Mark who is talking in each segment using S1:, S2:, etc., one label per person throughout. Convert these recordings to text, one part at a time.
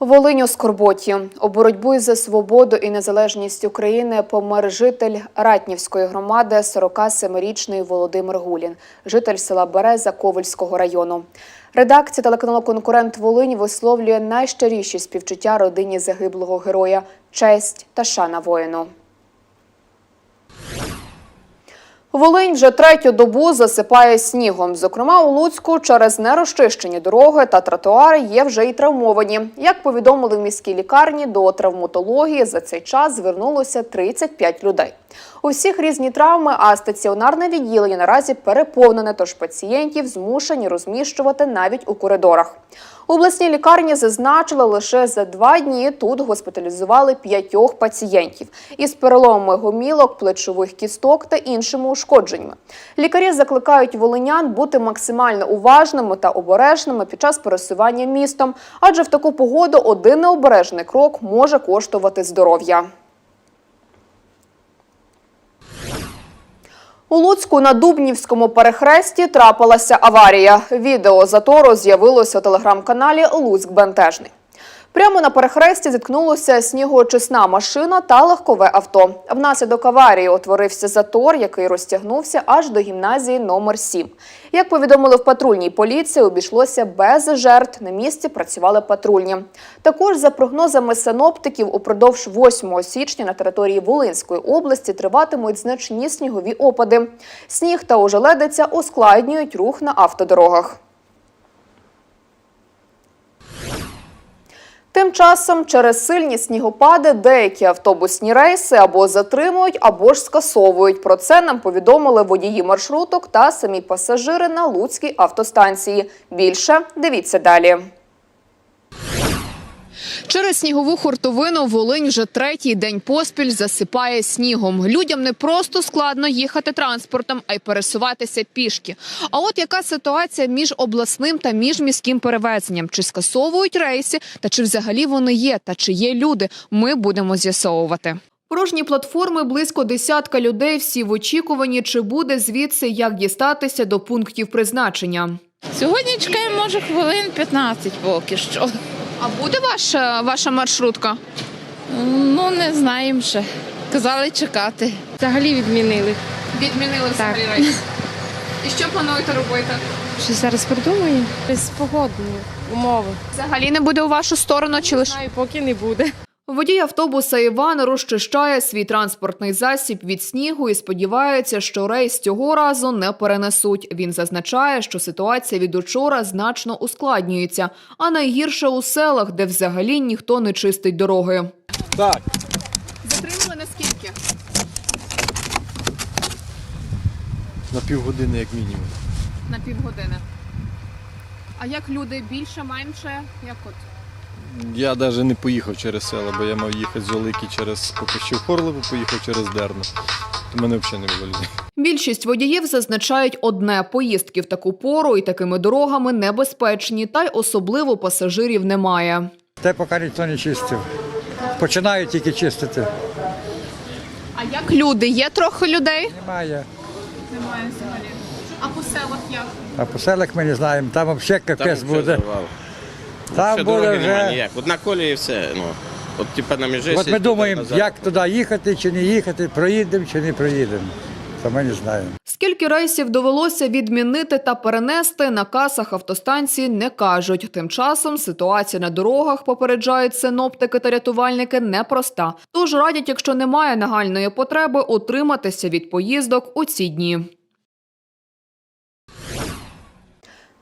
S1: Волинь у Скорботі. У боротьбу за свободу і незалежність України помер житель Ратнівської громади 47-річний Володимир Гулін, житель села Береза Ковальського району. Редакція телеканалу Конкурент Волинь висловлює найщиріші співчуття родині загиблого героя, честь та шана воїну. Волинь вже третю добу засипає снігом. Зокрема, у Луцьку через нерозчищені дороги та тротуари є вже й травмовані. Як повідомили в міській лікарні, до травматології за цей час звернулося 35 людей. У всіх різні травми, а стаціонарне відділення наразі переповнене, тож пацієнтів змушені розміщувати навіть у коридорах. У обласній лікарні зазначили, лише за два дні тут госпіталізували п'ятьох пацієнтів із переломами гомілок, плечових кісток та іншими ушкодженнями. Лікарі закликають волинян бути максимально уважними та обережними під час пересування містом, адже в таку погоду один необережний крок може коштувати здоров'я. У Луцьку на Дубнівському перехресті трапилася аварія. Відео затору з'явилося у телеграм-каналі Луцьк Бентежний. Прямо на перехресті зіткнулося снігоочисна машина та легкове авто. Внаслідок аварії утворився затор, який розтягнувся аж до гімназії номер 7. Як повідомили в патрульній поліції, обійшлося без жертв. На місці працювали патрульні. Також, за прогнозами синоптиків, упродовж 8 січня на території Волинської області триватимуть значні снігові опади. Сніг та ожеледиця ускладнюють рух на автодорогах. Тим часом через сильні снігопади деякі автобусні рейси або затримують, або ж скасовують. Про це нам повідомили водії маршруток та самі пасажири на Луцькій автостанції. Більше дивіться далі. Через снігову хуртовину Волинь вже третій день поспіль засипає снігом. Людям не просто складно їхати транспортом, а й пересуватися пішки. А от яка ситуація між обласним та міжміським перевезенням? Чи скасовують рейси, та чи взагалі вони є, та чи є люди? Ми будемо з'ясовувати. Порожні платформи близько десятка людей. Всі в очікуванні, чи буде звідси як дістатися до пунктів призначення.
S2: Сьогодні чекаємо, може, хвилин 15 поки що.
S1: А буде ваша ваша маршрутка?
S2: Ну, не знаємо ще. Казали чекати.
S3: Взагалі відмінили.
S1: Відмінили
S3: Так.
S1: рейс. І що плануєте робити?
S3: Що зараз придумаю? Без погодні умови.
S1: Взагалі не буде у вашу сторону чи лише
S3: Знаю, поки не буде.
S1: Водій автобуса Іван розчищає свій транспортний засіб від снігу і сподівається, що рейс цього разу не перенесуть. Він зазначає, що ситуація від учора значно ускладнюється, а найгірше у селах, де взагалі ніхто не чистить дороги.
S4: Так,
S1: Затримали наскільки?
S4: на півгодини як мінімум.
S1: На півгодини. А як люди більше, менше? Як от?
S4: Я навіть не поїхав через село, бо я мав їхати з Олики через поки що в Хорлову, поїхав через Дерно. У мене взагалі не було людей.
S1: Більшість водіїв зазначають одне поїздки в таку пору і такими дорогами небезпечні, та й особливо пасажирів немає.
S5: Те поки ніхто не чистив. Починають тільки чистити.
S1: А як люди? Є трохи людей?
S5: Немає.
S1: Немає взагалі. А по селах як?
S5: А по селах ми не знаємо. Там взагалі
S6: Там
S5: капець буде. Там
S6: Ще
S5: буде
S6: дороги немає
S5: вже.
S6: ніяк. Одна колія і все. Ну, от типа на межі.
S5: От ми думаємо, як туди їхати чи не їхати, проїдемо чи не проїдемо. То ми не знаємо.
S1: Скільки рейсів довелося відмінити та перенести на касах автостанції не кажуть. Тим часом ситуація на дорогах, попереджають синоптики та рятувальники, непроста. Тож радять, якщо немає нагальної потреби, утриматися від поїздок у ці дні.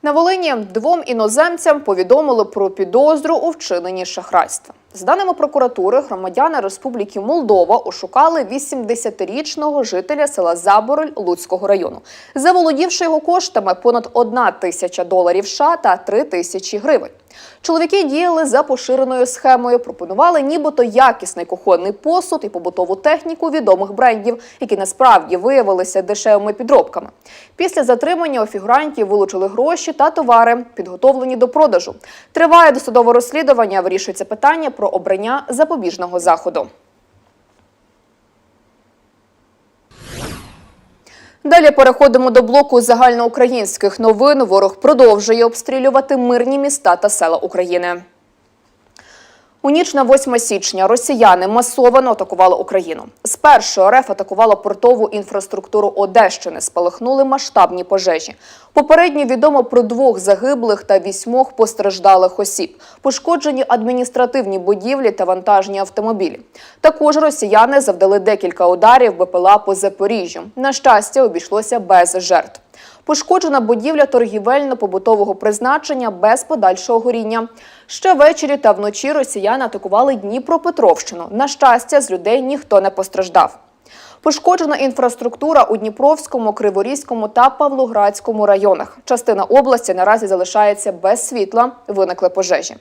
S1: На Волині двом іноземцям повідомили про підозру у вчиненні шахрайства. За даними прокуратури, громадяни Республіки Молдова ошукали 80-річного жителя села Забороль Луцького району, заволодівши його коштами понад 1 тисяча доларів США та 3 тисячі гривень. Чоловіки діяли за поширеною схемою, пропонували нібито якісний кухонний посуд і побутову техніку відомих брендів, які насправді виявилися дешевими підробками. Після затримання у фігурантів вилучили гроші та товари, підготовлені до продажу. Триває досудове розслідування. Вирішується питання про обрання запобіжного заходу. Далі переходимо до блоку загальноукраїнських новин. Ворог продовжує обстрілювати мирні міста та села України. У ніч на 8 січня росіяни масово атакували Україну. Спершу РФ атакувала портову інфраструктуру Одещини, спалахнули масштабні пожежі. Попередньо відомо про двох загиблих та вісьмох постраждалих осіб. Пошкоджені адміністративні будівлі та вантажні автомобілі. Також росіяни завдали декілька ударів БПЛА по Запоріжжю. На щастя, обійшлося без жертв. Пошкоджена будівля торгівельно-побутового призначення без подальшого горіння. Ще ввечері та вночі росіяни атакували Дніпропетровщину. На щастя, з людей ніхто не постраждав. Пошкоджена інфраструктура у Дніпровському, Криворізькому та Павлоградському районах. Частина області наразі залишається без світла. Виникли пожежі.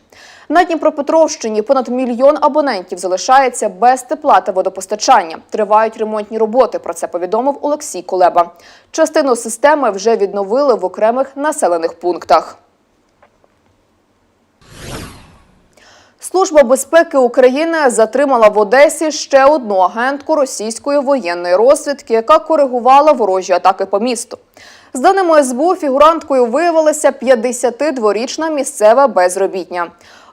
S1: На Дніпропетровщині понад мільйон абонентів залишається без тепла та водопостачання. Тривають ремонтні роботи. Про це повідомив Олексій Кулеба. Частину системи вже відновили в окремих населених пунктах. Служба безпеки України затримала в Одесі ще одну агентку російської воєнної розвідки, яка коригувала ворожі атаки по місту. З даними СБУ, фігуранткою виявилася 52-річна місцева безробітня.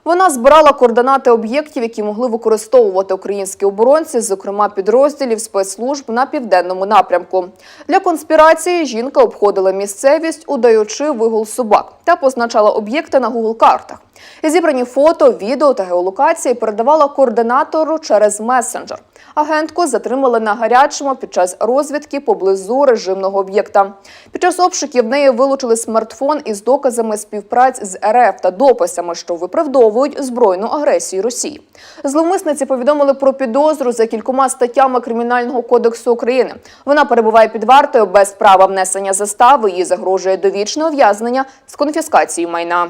S1: Вона збирала координати об'єктів, які могли використовувати українські оборонці, зокрема підрозділів спецслужб на південному напрямку. Для конспірації жінка обходила місцевість, удаючи вигул собак, та позначала об'єкти на Google картах. Зібрані фото, відео та геолокації передавала координатору через месенджер. Агентку затримали на гарячому під час розвідки поблизу режимного об'єкта. Під час обшуків в неї вилучили смартфон із доказами співпраць з РФ та дописами, що виправдовують збройну агресію Росії. Зловмисниці повідомили про підозру за кількома статтями Кримінального кодексу України. Вона перебуває під вартою без права внесення застави. Їй загрожує довічне ув'язнення з конфіскацією майна.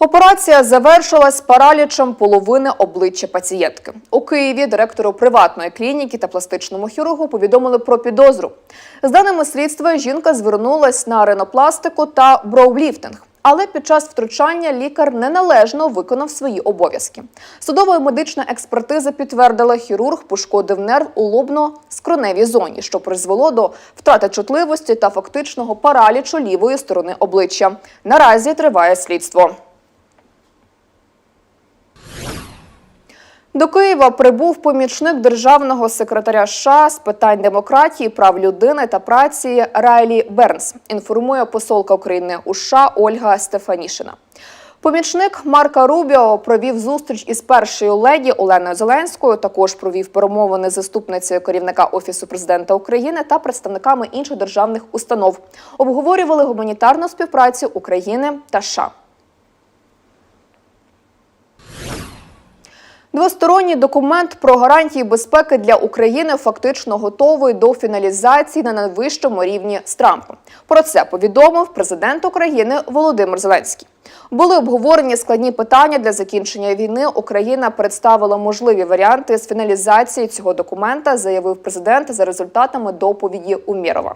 S1: Операція завершилась паралічем половини обличчя пацієнтки. У Києві директору приватної клініки та пластичному хірургу повідомили про підозру. З даними слідства, жінка звернулась на ринопластику та броуліфтинг. Але під час втручання лікар неналежно виконав свої обов'язки. Судова медична експертиза підтвердила, хірург пошкодив нерв у лобно-скроневій зоні, що призвело до втрати чутливості та фактичного паралічу лівої сторони обличчя. Наразі триває слідство. До Києва прибув помічник державного секретаря США з питань демократії, прав людини та праці Райлі Бернс. Інформує посолка України у США Ольга Стефанішина. Помічник Марка Рубіо провів зустріч із першою леді Оленою Зеленською. Також провів перемовини з заступницею керівника офісу президента України та представниками інших державних установ. Обговорювали гуманітарну співпрацю України та США. Двосторонній документ про гарантії безпеки для України фактично готовий до фіналізації на найвищому рівні з Трампом. Про це повідомив президент України Володимир Зеленський. Були обговорені складні питання для закінчення війни. Україна представила можливі варіанти з фіналізації цього документа, заявив президент за результатами доповіді Умєрова.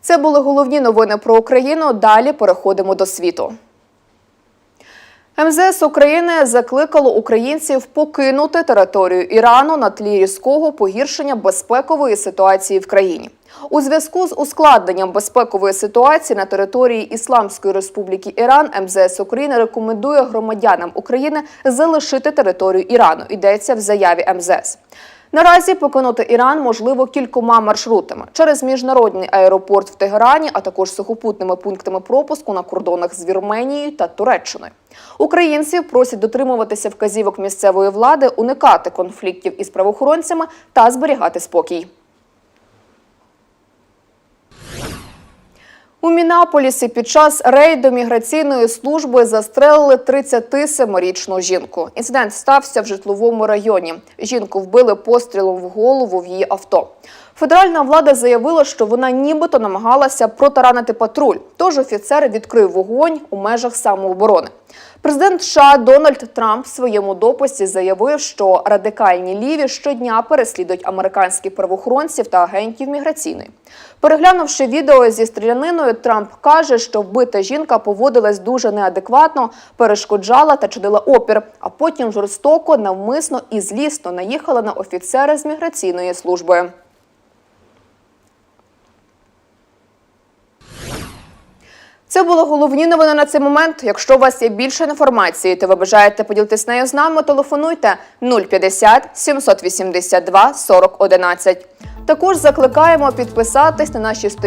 S1: Це були головні новини про Україну. Далі переходимо до світу. МЗС України закликало українців покинути територію Ірану на тлі різкого погіршення безпекової ситуації в країні. У зв'язку з ускладненням безпекової ситуації на території Ісламської Республіки Іран МЗС України рекомендує громадянам України залишити територію Ірану. Йдеться в заяві МЗС. Наразі покинути Іран можливо кількома маршрутами через міжнародний аеропорт в Тегерані, а також сухопутними пунктами пропуску на кордонах з Вірменією та Туреччиною. Українців просять дотримуватися вказівок місцевої влади, уникати конфліктів із правоохоронцями та зберігати спокій. У Мінаполісі під час рейду міграційної служби застрелили 37-річну жінку. Інцидент стався в житловому районі. Жінку вбили пострілом в голову в її авто. Федеральна влада заявила, що вона нібито намагалася протаранити патруль. Тож офіцер відкрив вогонь у межах самооборони. Президент США Дональд Трамп в своєму дописі заявив, що радикальні ліві щодня переслідують американських правоохоронців та агентів міграційної. Переглянувши відео зі стріляниною, Трамп каже, що вбита жінка поводилась дуже неадекватно, перешкоджала та чинила опір, а потім жорстоко, навмисно і злісно наїхала на офіцера з міграційної служби. Це були головні новини на цей момент. Якщо у вас є більше інформації, то ви бажаєте поділитися нею з нами, телефонуйте 050 782 40 11. Також закликаємо підписатись на наші сторінки